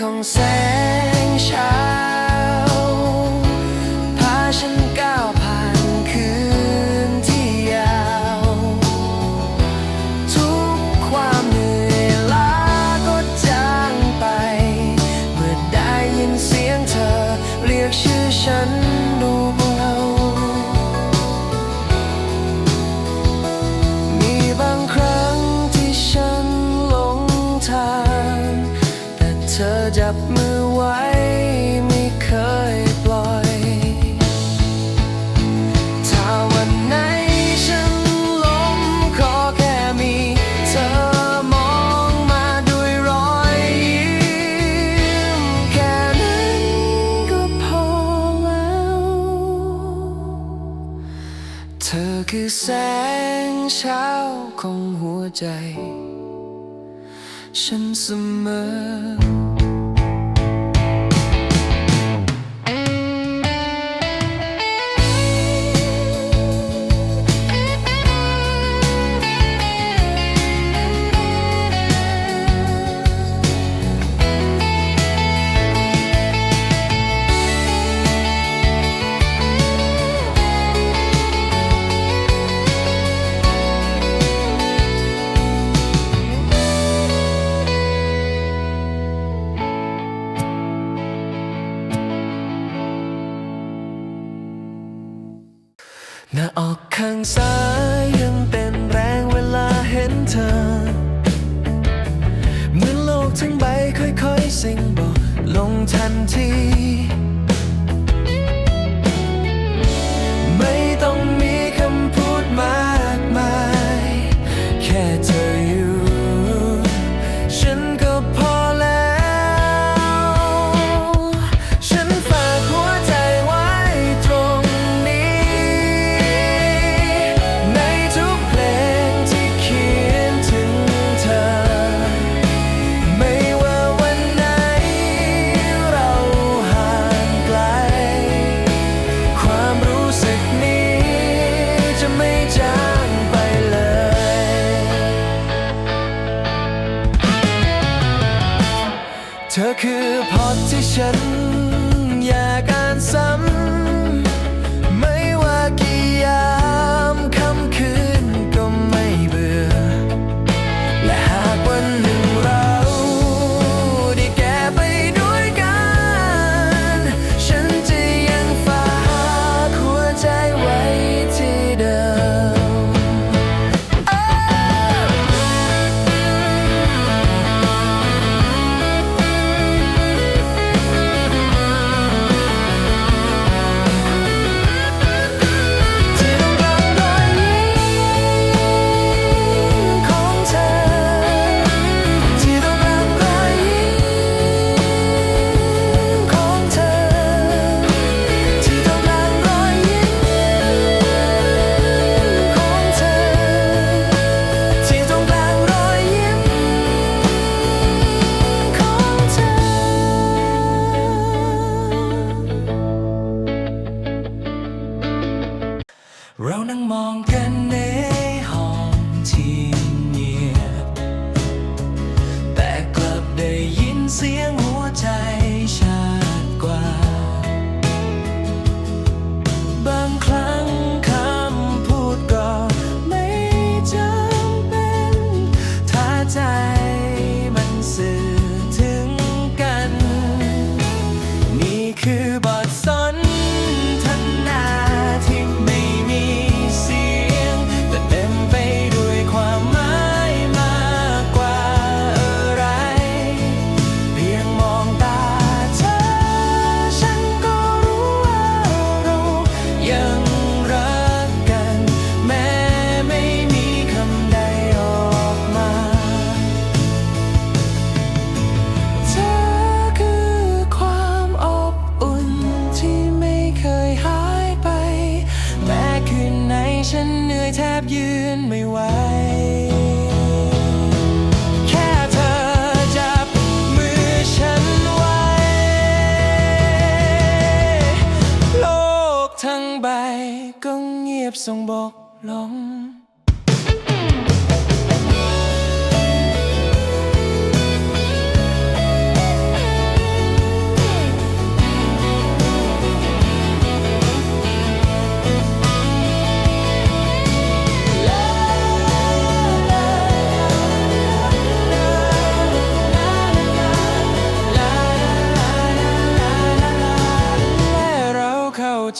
ของแสง ใจ ฉันเสมอ ฉั มองกันในห้องที่เงียบแต่กลับได้ยินเสียง tay cứng nghiệp sông bọc lòng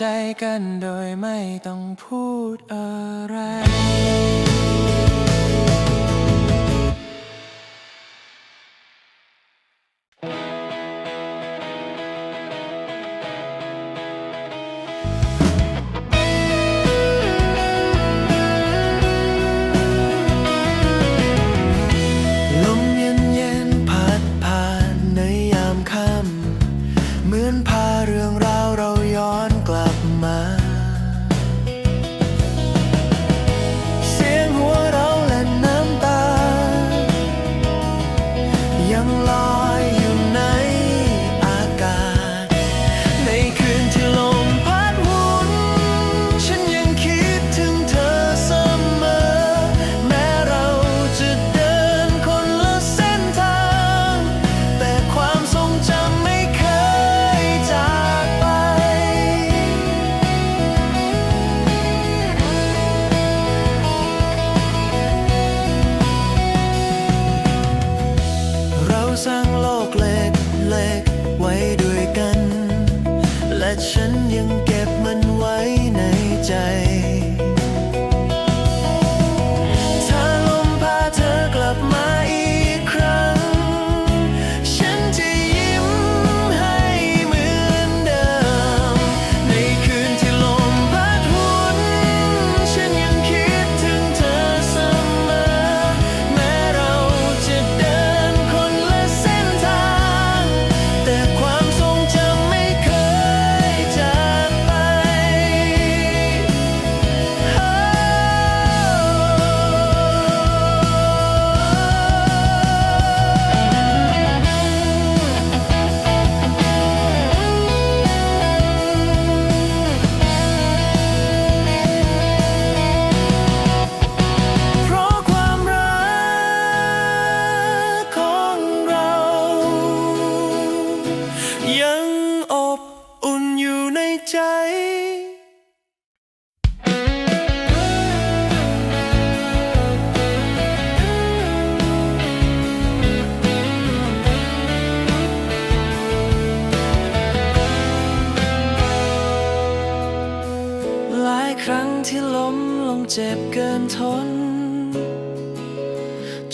ใจกันโดยไม่ต้องพูดอะไร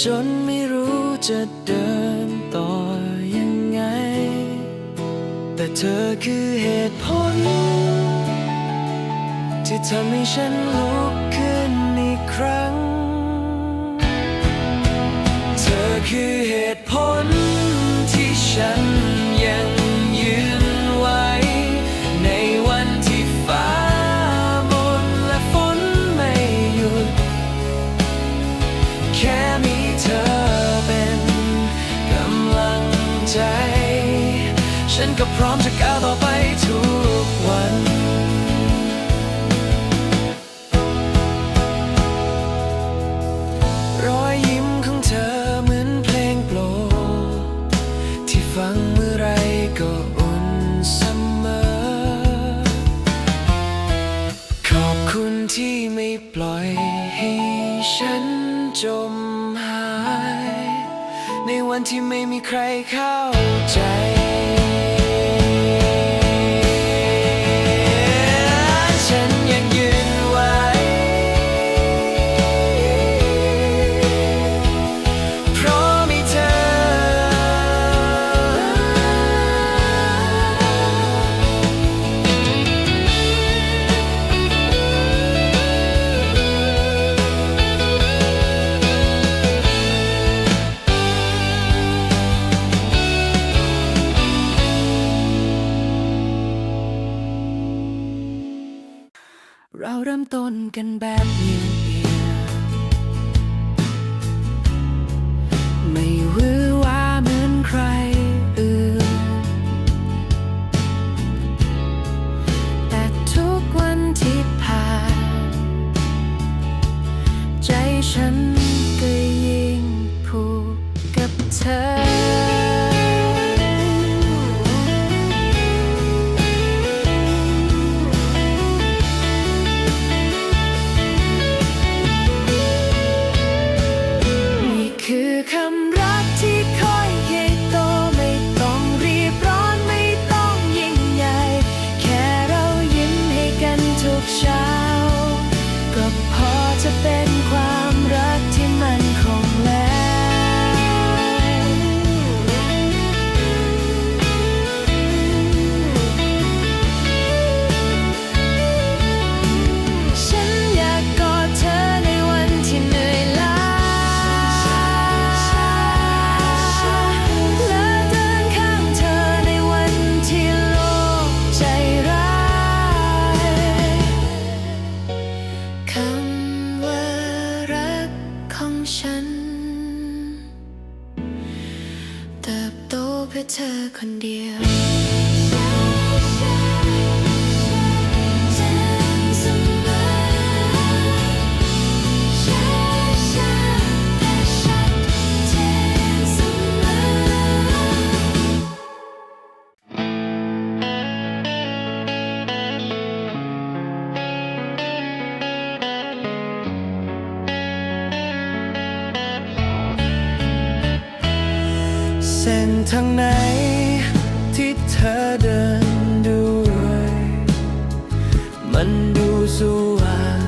จนไม่รู้จะเดินต่อยังไง แต่เธอคือเหตุผล ที่ทำให้ฉันลุกขึ้นอีกครั้ง เธอคือเหตุผลที่ฉัน ฉันก็พร้อมจะก้าวต่อไปทุกวันรอยยิ้มของเธอเหมือนเพลงโปรดที่ฟังเมื่อไรก็อุ่นเสมอ ขอบคุณที่ไม่ปล่อยให้ฉันจมหาย ในวันที่ไม่มีใครเข้า เติบโตเพื่อเธอคนเดียว มันดูสว่าง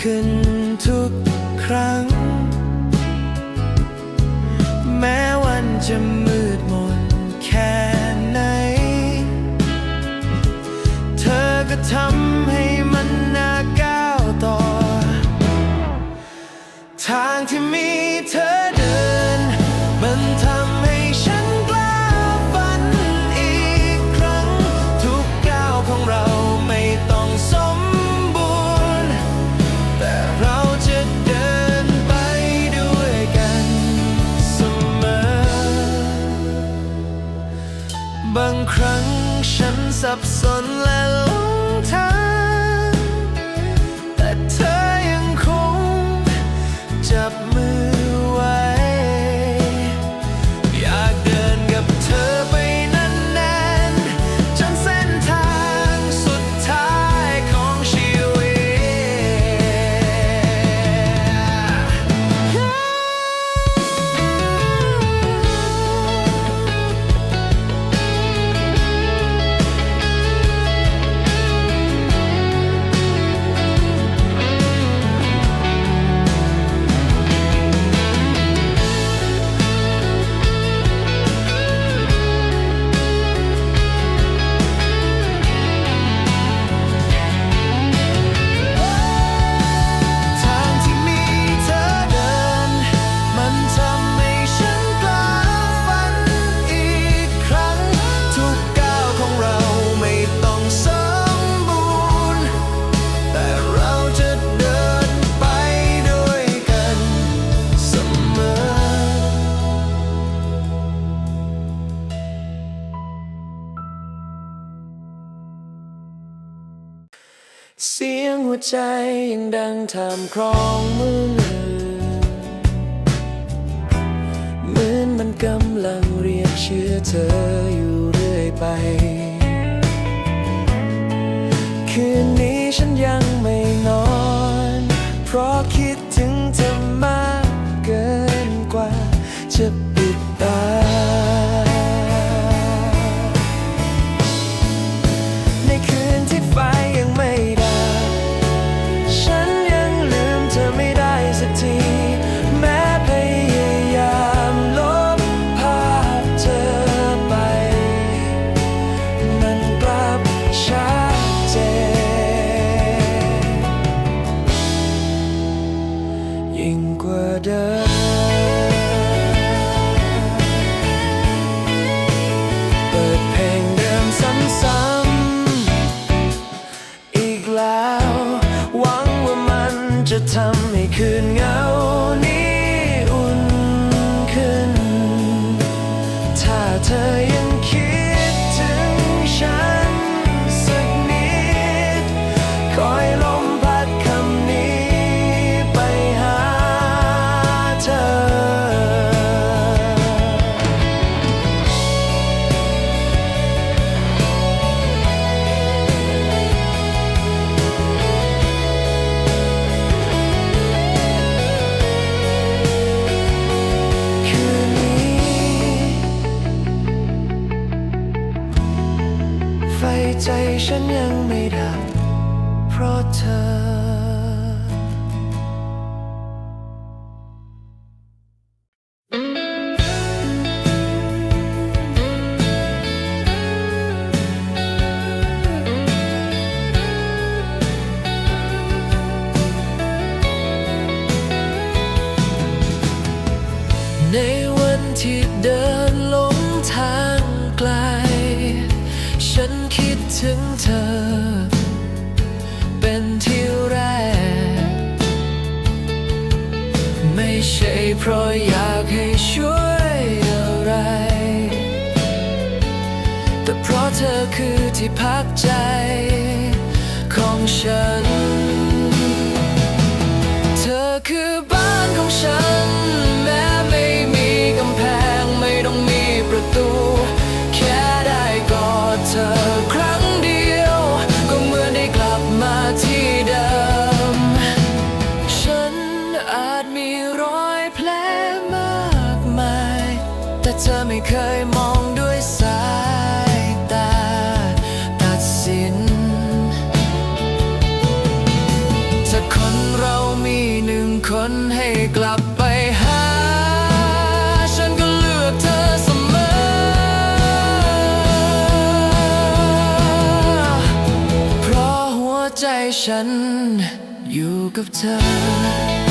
ขึ้นทุกครั้ง แม้วันจะียงหัวใจยังดังทำครองมือเหมือนมันกำลังเรียกชื่อเธออยู่เรื่อยไป คืนนี้ฉันยังไม่นอน เพราะคิด ทำให้คืนเงานี้ ใจฉันยังไม่ดับเพราะเธอ เพราะอยากให้ช่วยอะไร แต่เพราะเธอคือที่พักใจของฉัน แต่เธอไม่เคยมองด้วยสายตาตัดสินถ้าคนเรามีหนึ่งคนให้กลับไปหา ฉันก็เลือกเธอเสมอ เพราะหัวใจฉันอยู่กับเธอ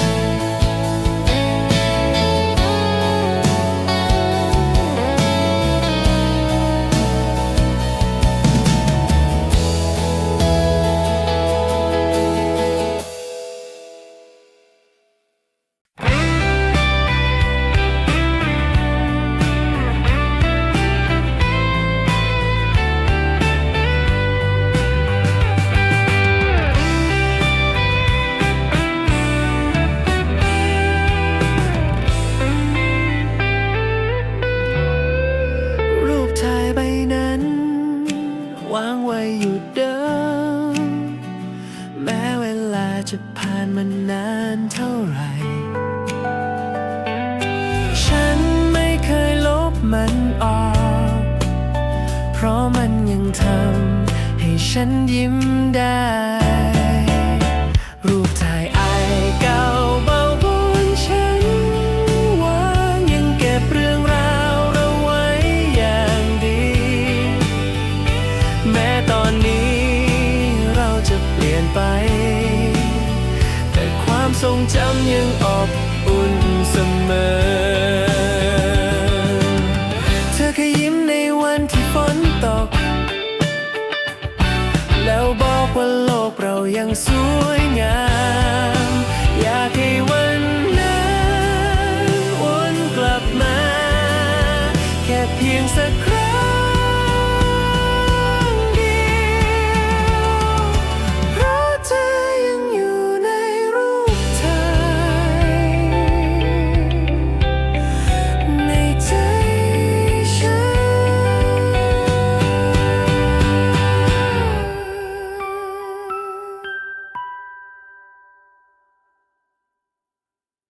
ราะมันยังทำให้ฉันยิ้มได้ รูปถ่ายไอเก่าเบาบนฉันวางยังเก็บเรื่องราวเราไว้อย่างดี แม้ตอนนี้เราจะเปลี่ยนไป แต่ความทรงจำยังอบอุ่นเสมอ แล้วบอกว่าโลกเรายังสวยงาม อยากให้วัน